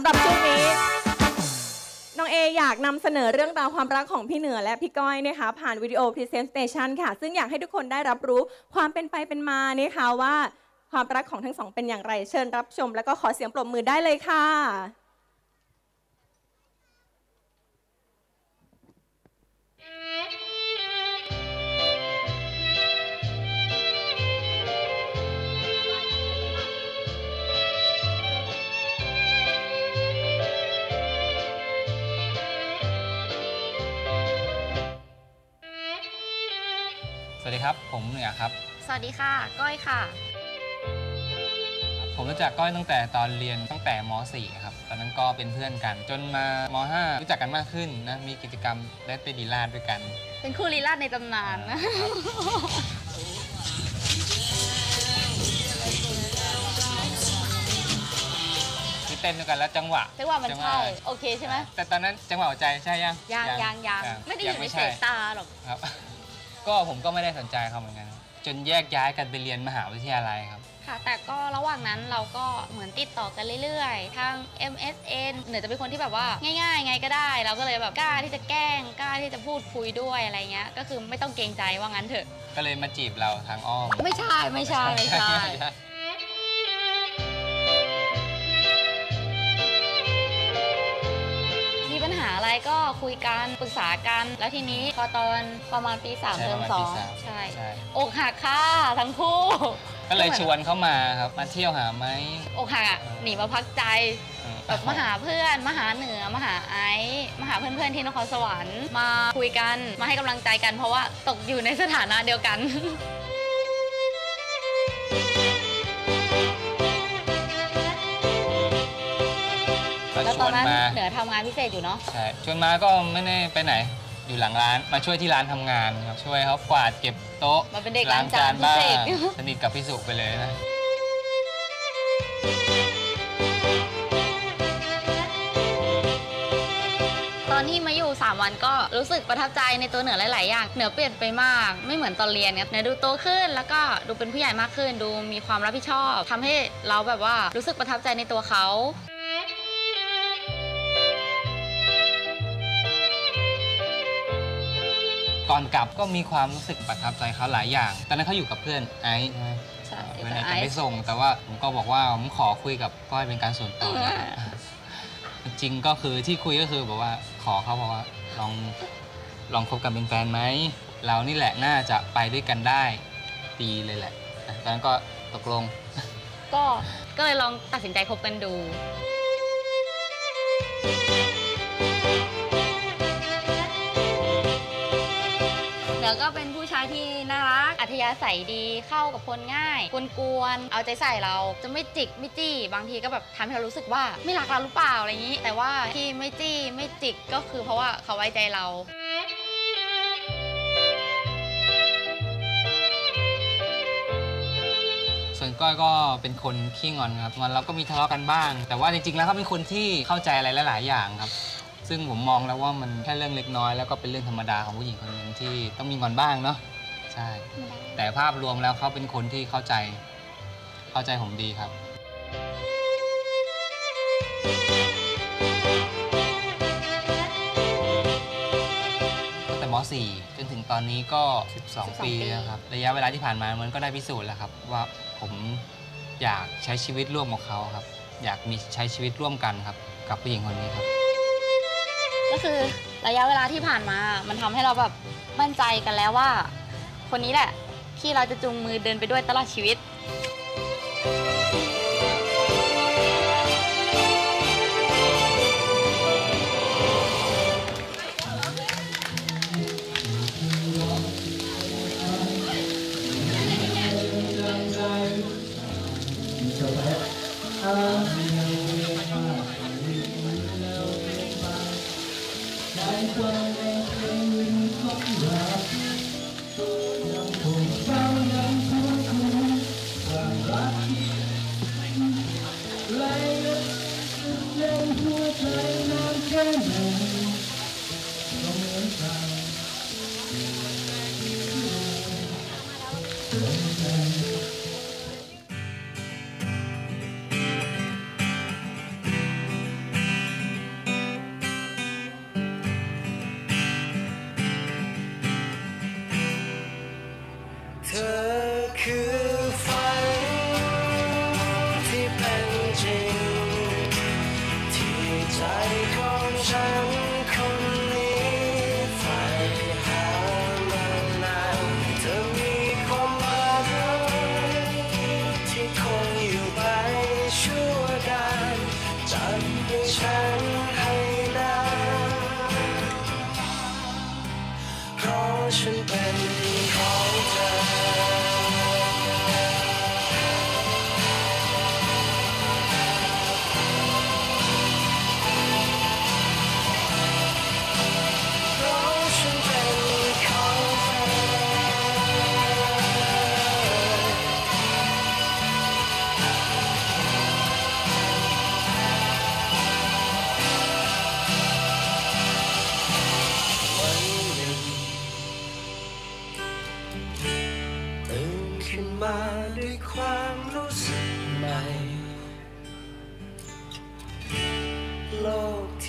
ำหรับช่วงนี้ น้องเออยากนำเสนอเรื่องราวความรักของพี่เหนือและพี่ก้อยนะคะ ผ่านวิดีโอพรีเซนต์สเตชันค่ะ ซึ่งอยากให้ทุกคนได้รับรู้ความเป็นไปเป็นมานะคะว่า ความรักของทั้งสองเป็นอย่างไร เชิญรับชม แล้วก็ขอเสียงปรบมือได้เลยค่ะ ครับ ผมเหนือครับ สวัสดีค่ะ ก้อยค่ะ ผมรู้จักก้อยตั้งแต่ตอนเรียนตั้งแต่ม .4 ครับ ตอนนั้นก็เป็นเพื่อนกัน จนมาม .5 รู้จักกันมากขึ้นนะ มีกิจกรรมได้ไปดีลาดด้วยกัน เป็นคู่ลีลาดในตำนานนะ ที่เต้นด้วยกันแล้วจังหวะจังหวะมันจังหใช่วะโอเคใช่ไหมแต่ตอนนั้นจังหวะหัวใจใช่ยังยังยังยังไม่ได้อยู่ในงสายตาหรอกครับ ก็ผมก็ไม่ได้สนใจเขาเหมือนกัน จนแยกย้ายกันไปเรียนมหาวิทยาลัยครับ ค่ะ แต่ก็ระหว่างนั้นเราก็เหมือนติดต่อกันเรื่อยๆ ทาง MSN เหนือจะเป็นคนที่แบบว่าง่ายๆ ไงก็ได้ เราก็เลยแบบกล้าที่จะแกล้งกล้าที่จะพูดคุยด้วยอะไรเงี้ย ก็คือไม่ต้องเกรงใจว่างั้นเถอะ ก็เลยมาจีบเราทางอ้อม ไม่ใช่ไม่ใช่ไม่ใช่ คุยกันปรึกษากัน แล้วทีนี้พอตอนประมาณปีสามใช่เทอมประมาณสอปีงสามใช่ใช่ อกหักค่ะทั้งคู่ก็เลยชวนเขามาครับ มาเที่ยวหาไหมอกหักอะหนีมาพักใจ เออ แบบมาหาเพื่อนมาหาเหนือมาหาไอซ์มาหาเพื่อนๆที่นครสวรรค์มาคุยกันมาให้กำลังใจกันเพราะว่าตกอยู่ในสถานะเดียวกัน ก็แล้วชตอวนนนั้นมาเห นือทำงานพิเศษอยู่เนาะใช่ชวนมาก็ไม่ได้ไปไหน อยู่หลังร้านมาช่วยที่ร้านทำงานครับช่วยเขากวาดเก็บโต๊ะมาเป็นเด็กล้างจานพิบ้างเศษสนิทกับพี่สุไปเลยนะตอนที่มาอยู่ 3 วันก็รู้สึกประทับใจในตัวเหนือหลาย ๆ อย่าง เหนือเปลี่ยนไปมาก ไม่เหมือนตอนเรียนเนี่ยเหนือดูโตขึ้น แล้วก็ดูเป็นผู้ใหญ่มากขึ้น ดูมีความรับผิดชอบทำให้เราแบบว่ารู้สึกประทับใจในตัวเขา ก่อนกลับก็มีความรู้สึกประทับใจเขาหลายอย่าง ตอนนั้นเขาอยู่กับเพื่อนไอซ์ใช่ไหมใช่เพื่อนแต่ไอซ์ไอจะไปซ์ส่ง แต่ว่าผมก็บอกว่าผมขอคุยกับก้อยเป็นการส่วนตัวนะจริงก็คือที่คุยก็คือบอกว่าขอเขาบอกว่าลองลองคบกันเป็นแฟนไหม เรานี่แหละน่าจะไปด้วยกันได้ดีเลยแหละอะตอนนั้นก็ตกลง ก็ก็เลยลองตัดสินใจคบกันดู อก็เป็นผู้ชายที่น่ารัก อัธยาศัยดีเข้ากับคนง่ายกวนๆเอาใจใส่เราจะไม่จิกไม่จี้ บางทีก็แบบทำให้เรารู้สึกว่าไม่รักเราหรือเปล่าอะไรอย่างนี้ แต่ว่าที่ไม่จี้ไม่จิกก็คือเพราะว่าเขาไว้ใจเราส่วนก้อยก็เป็นคนขี้งอนครับงอนเราก็มีทะเลาะกันบ้าง แต่ว่าจริงๆแล้วเขาเป็นคนที่เข้าใจอะไรหลาย ๆ อย่างครับ ซึ่งผมมองแล้วว่ามันแค่เรื่องเล็กน้อย แล้วก็เป็นเรื่องธรรมดาของผู้หญิงคนหนึ่งที่ต้องมีงอนบ้างเนาะใช่ แต่ภาพรวมแล้วเขาเป็นคนที่เข้าใจ เข้าใจผมดีครับ ตั้งแต่ม .4 จนถึงตอนนี้ก็ 12 12ปีปีแล้วครับ ระยะเวลาที่ผ่านมามันก็ได้พิสูจน์แล้วครับ ว่าผมอยากใช้ชีวิตร่วมกับเขาครับ อยากมีใช้ชีวิตร่วมกันครับ กับผู้หญิงคนนี้ครับ ก็คือระยะเวลาที่ผ่านมา มันทำให้เราแบบมั่นใจกันแล้วว่า คนนี้แหละที่เราจะจูงมือเดินไปด้วยตลอดชีวิต 生活最难开门总能找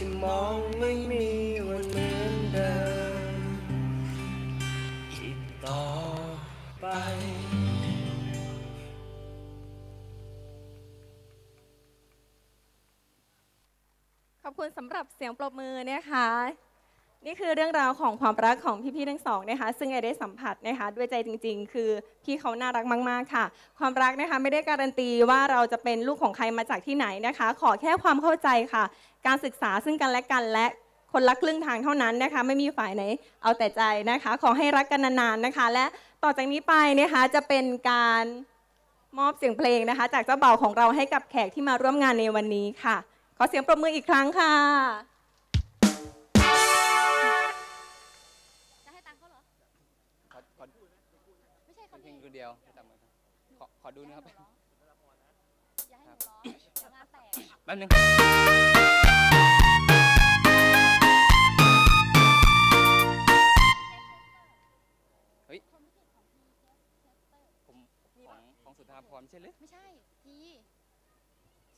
ที่มองไม่มีวันเหมือนเดิมอีกต่อไปขอบคุณสำหรับเสียงปรบมือนะคะ นี่คือเรื่องราวของความรักของพี่ๆทั้งสองนะคะ ซึ่งไอได้สัมผัสนะคะ ด้วยใจจริง ๆ คือพี่เขาน่ารักมากๆค่ะ ความรักนะคะไม่ได้การันตีว่าเราจะเป็นลูกของใครมาจากที่ไหนนะคะ ขอแค่ความเข้าใจค่ะ การศึกษาซึ่งกันและกันและคนรักครึ่งทางเท่านั้นนะคะ ไม่มีฝ่ายไหนเอาแต่ใจนะคะ ขอให้รักกันนานๆนะคะ และต่อจากนี้ไปนะคะจะเป็นการมอบเสียงเพลงนะคะ จากเจ้าบ่าวของเราให้กับแขกที่มาร่วมงานในวันนี้ค่ะ ขอเสียงปรบมืออีกครั้งค่ะ ไม่ใช่เขาเพลดิงดูเดียวจำไว้ครับขอขอดูนะครับอย่าให้หนูร้องเดี๋ยวงานแตกแป๊บนึงเฮ้ยผมของของสุธาพรไม่ใช่หรือไม่ใช่ ที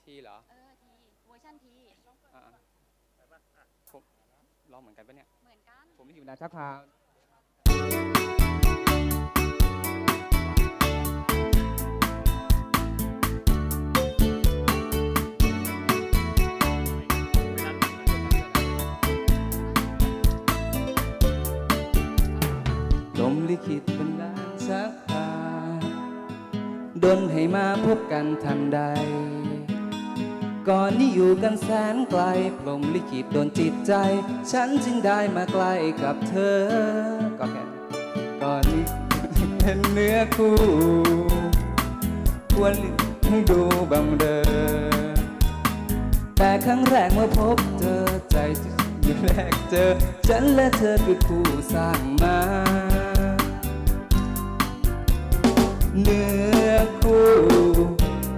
ทีเหรอ เออ ที เวอร์ชันทีอ่าๆผมร้องเหมือนกันปะเนี่ย เหมือนกัน ผมไม่อยู่นาชักพา ดนให้มาพบกันทันใด ก่อนนี้อยู่กันแสนไกลพรมลิขิตโดนจิตใจ ฉันจึงได้มาใกล้กับเธอ ก็แค่นั้นก่อนนี้เป็นเนื้อคู่ควรดูบังเดอแต่ครั้งแรกเมื่อพบเจอใจที่แรกเจอ ฉันและเธอคือคู่สร้างมาเนื้อ คู่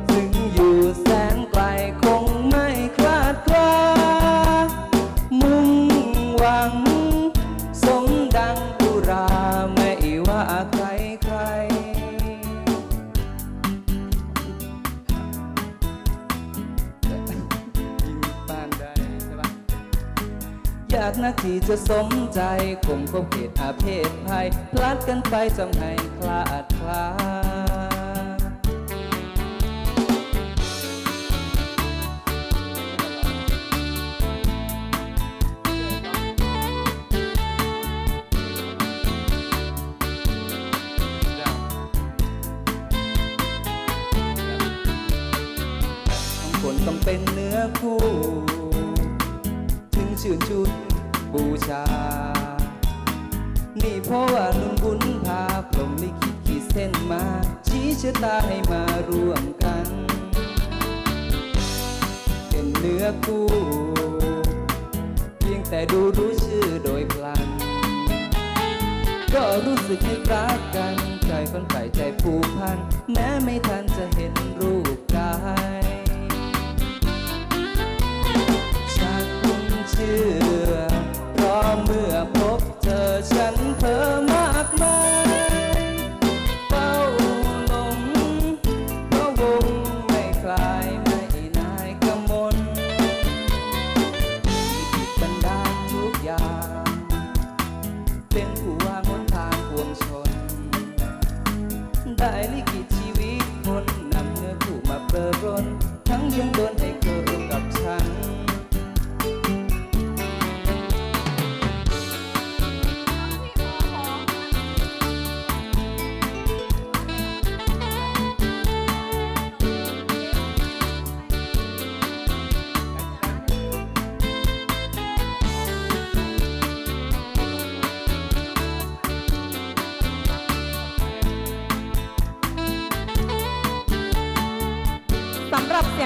ซึ่งอยู่แสนไกลคงไม่คลาดคลามุ่งหวัง สมดังปุราไม่ว่าใครใคร อยากนักที่จะสมใจคงคบเหตุอาเพศภัยพลัดกันไปจำให้คลาดคลา คู่ ถึงชื่นชุดบูชา นี่เพราะว่านุ่นบุญพาพรมลิขิตขีดเส้นมา ชี้ชะตาให้มาร่วมกัน เป็นเนื้อคู่ เพียงแต่ดูรู้ชื่อโดยพลัน ก็รู้สึกให้รักกันใจฝันใฝ่ใจผูกพัน แม้ไม่ทันจะเห็นรูปกาย เชื่อเพราะเมื่อ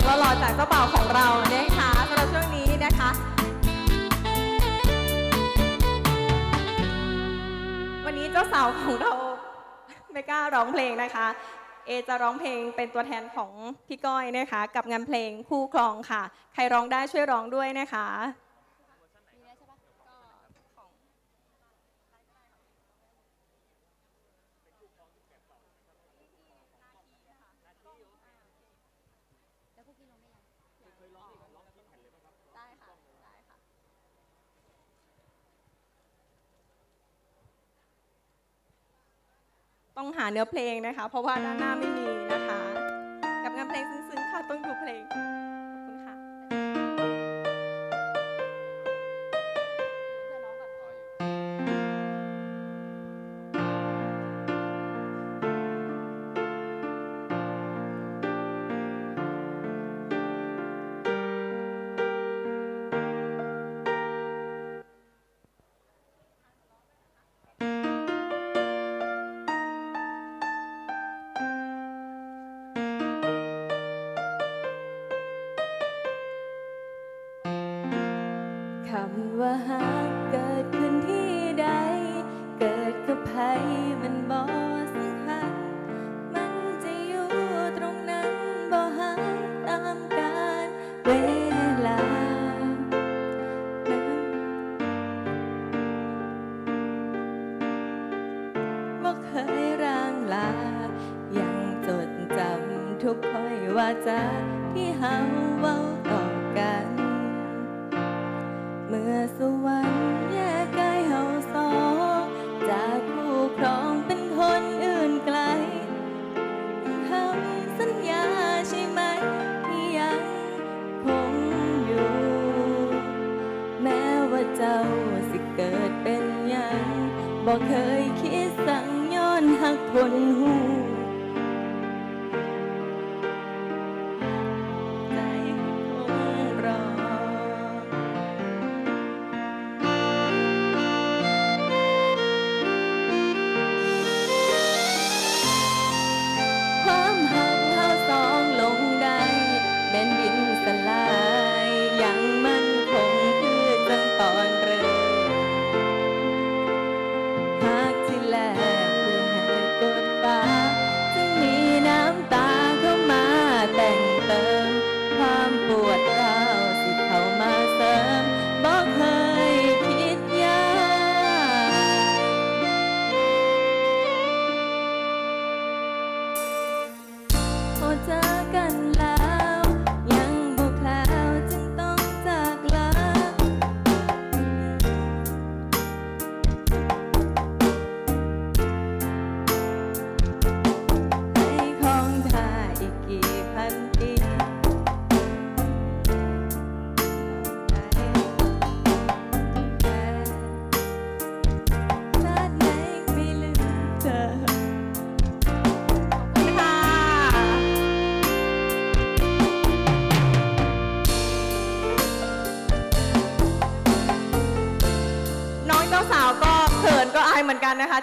หรับเสียงหล่อๆจากเจ้าบ่าวของเรานะคะสำหรับช่วงนี้นะคะ วันนี้เจ้าสาวของเราไม่กล้าร้องเพลงนะคะ เอจะร้องเพลงเป็นตัวแทนของพี่ก้อยนะคะ กับงานเพลงคู่ครองค่ะ ใครร้องได้ช่วยร้องด้วยนะคะ ต้องหาเนื้อเพลงนะคะ เพราะว่าด้านหน้าไม่มี คำว่าหากเกิดขึ้นที่ใด เกิดกับใครมันบ่สำคัญมันจะอยู่ตรงนั้นบ่หายตามกาลเวลา บ่เคยร่างลา ยังจดจำทุกถ้อยวาจาที่เฮา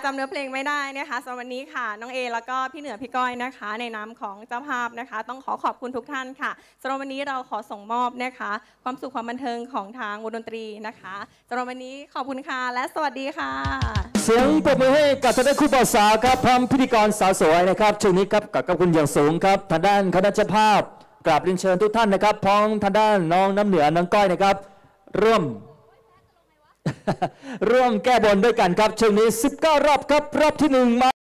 จำเนื้อเพลงไม่ได้นะคะสำหรับวันนี้ค่ะน้องเอแล้วก็พี่เหนือพี่ก้อยนะคะ ในนามของเจ้าภาพนะคะ ต้องขอขอบคุณทุกท่านค่ะสำหรับวันนี้เราขอส่งมอบนะคะ ความสุขความบันเทิงของทางวงดนตรีนะคะสำหรับวันนี้ขอบคุณค่ะและสวัสดีค่ะ เสียงปรบมือให้กับทางด้านคู่บ่าวสาวครับพร้อมพิธีกรสาวสวยนะครับช่วงนี้ครับกับกับคุณอย่างสูงครับทางด้านคณะเจ้าภาพกราบเรียนเชิญทุกท่านนะครับพ้อมทางด้านน้องน้ำเหนือน้องก้อยนะครับร่วม ร่วมแก้บนด้วยกันครับช่วงนี้ 19 รอบครับ รอบที่หนึ่งมา